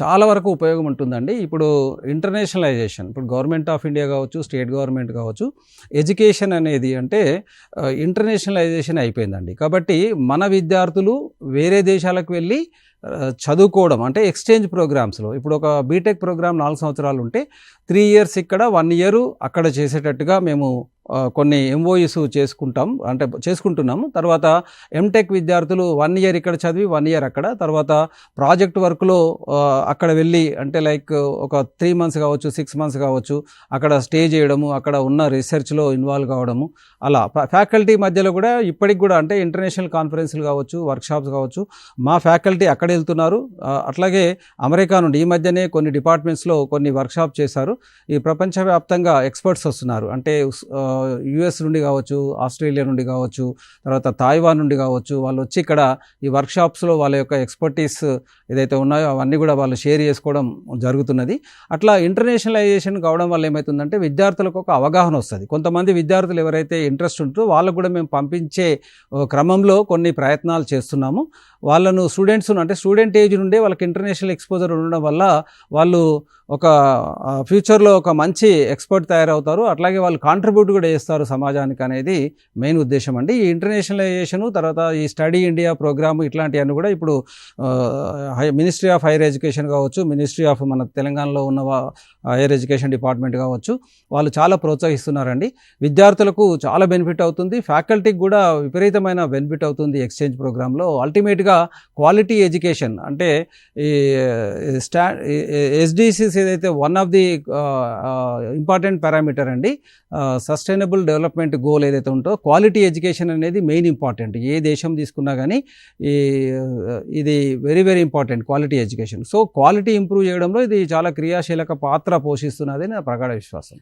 చాలా వరకు ఉపయోగం ఉంటుందండి. ఇప్పుడు ఇంటర్నేషనలైజేషన్ ఇప్పుడు గవర్నమెంట్ ఆఫ్ ఇండియా కావచ్చు స్టేట్ గవర్నమెంట్ కావచ్చు ఎడ్యుకేషన్ అనేది అంటే ఇంటర్నేషనలైజేషన్ అయిపోయిందండి. కాబట్టి మన విద్యార్థులు వేరే దేశాలకు వెళ్ళి చదువుకోవడం అంటే ఎక్స్చేంజ్ ప్రోగ్రామ్స్లో ఇప్పుడు ఒక బీటెక్ ప్రోగ్రామ్ నాలుగు సంవత్సరాలు ఉంటే త్రీ ఇయర్స్ ఇక్కడ వన్ ఇయర్ అక్కడ చేసేటట్టుగా మేము కొన్ని ఎంఓఈస్ చేసుకుంటాం. అంటే చేసుకుంటున్నాము. తర్వాత ఎంటెక్ విద్యార్థులు వన్ ఇయర్ ఇక్కడ చదివి వన్ ఇయర్ అక్కడ. తర్వాత ప్రాజెక్ట్ వర్క్లో అక్కడ వెళ్ళి అంటే లైక్ ఒక త్రీ మంత్స్ కావచ్చు సిక్స్ మంత్స్ కావచ్చు అక్కడ స్టే చేయడము అక్కడ ఉన్న రీసెర్చ్లో ఇన్వాల్వ్ కావడము అలా. ఫ్యాకల్టీ మధ్యలో కూడా ఇప్పటికి కూడా అంటే ఇంటర్నేషనల్ కాన్ఫరెన్స్లు కావచ్చు వర్క్షాప్స్ కావచ్చు మా ఫ్యాకల్టీ అక్కడ వెళ్తున్నారు. అట్లాగే అమెరికా నుండి ఈ మధ్యనే కొన్ని డిపార్ట్మెంట్స్లో కొన్ని వర్క్షాప్ చేశారు. ఈ ప్రపంచవ్యాప్తంగా ఎక్స్పర్ట్స్ వస్తున్నారు. అంటే యుఎస్ నుండి కావచ్చు ఆస్ట్రేలియా నుండి కావచ్చు తర్వాత తాయివాన్ నుండి కావచ్చు వాళ్ళు వచ్చి ఇక్కడ ఈ వర్క్షాప్స్లో వాళ్ళ యొక్క ఎక్స్పర్టీస్ ఏదైతే ఉన్నాయో అవన్నీ కూడా వాళ్ళు షేర్ చేసుకోవడం జరుగుతున్నది. అట్లా ఇంటర్నేషనలైజేషన్ కావడం వల్ల ఏమవుతుందంటే విద్యార్థులకు ఒక అవగాహన వస్తుంది. కొంతమంది విద్యార్థులు ఎవరైతే ఇంట్రెస్ట్ ఉంటుందో వాళ్ళకు కూడా మేము పంపించే క్రమంలో కొన్ని ప్రయత్నాలు చేస్తున్నాము. వాళ్ళను స్టూడెంట్స్ అంటే స్టూడెంట్ ఏజ్ నుండే వాళ్ళకి ఇంటర్నేషనల్ ఎక్స్పోజర్ ఉండడం వల్ల వాళ్ళు ఒక ఫ్యూచర్లో ఒక మంచి ఎక్స్పర్ట్ తయారవుతారు. అట్లాగే వాళ్ళు కాంట్రిబ్యూట్ కూడా చేస్తారు సమాజానికి అనేది మెయిన్ ఉద్దేశం అండి. ఈ ఇంటర్నేషనలైజేషను తర్వాత ఈ స్టడీ ఇండియా ప్రోగ్రామ్ ఇట్లాంటివన్నీ కూడా ఇప్పుడు మినిస్ట్రీ ఆఫ్ హైయర్ ఎడ్యుకేషన్ కావచ్చు మినిస్ట్రీ ఆఫ్ మన తెలంగాణలో ఉన్న హైయర్ ఎడ్యుకేషన్ డిపార్ట్మెంట్ కావచ్చు వాళ్ళు చాలా ప్రోత్సహిస్తున్నారండి. విద్యార్థులకు చాలా బెనిఫిట్ అవుతుంది. ఫ్యాకల్టీకి కూడా విపరీతమైన బెనిఫిట్ అవుతుంది ఎక్స్చేంజ్ ప్రోగ్రాంలో. అల్టిమేట్గా క్వాలిటీ ఎడ్యుకేషన్ అంటే ఈ స్టా ఎస్డిసిస్ ఏదైతే one of the important parameter అండి. సస్టైనబుల్ డెవలప్మెంట్ గోల్ ఏదైతే ఉంటుందో క్వాలిటీ ఎడ్యుకేషన్ అనేది మెయిన్ ఇంపార్టెంట్ ఏ దేశం తీసుకున్నా కానీ ఈ ఇది very very important quality education so quality improve చేయడంలో ఇది చాలా క్రియాశీలక పాత్ర పోషిస్తున్నది నా ప్రగాఢ విశ్వాసం.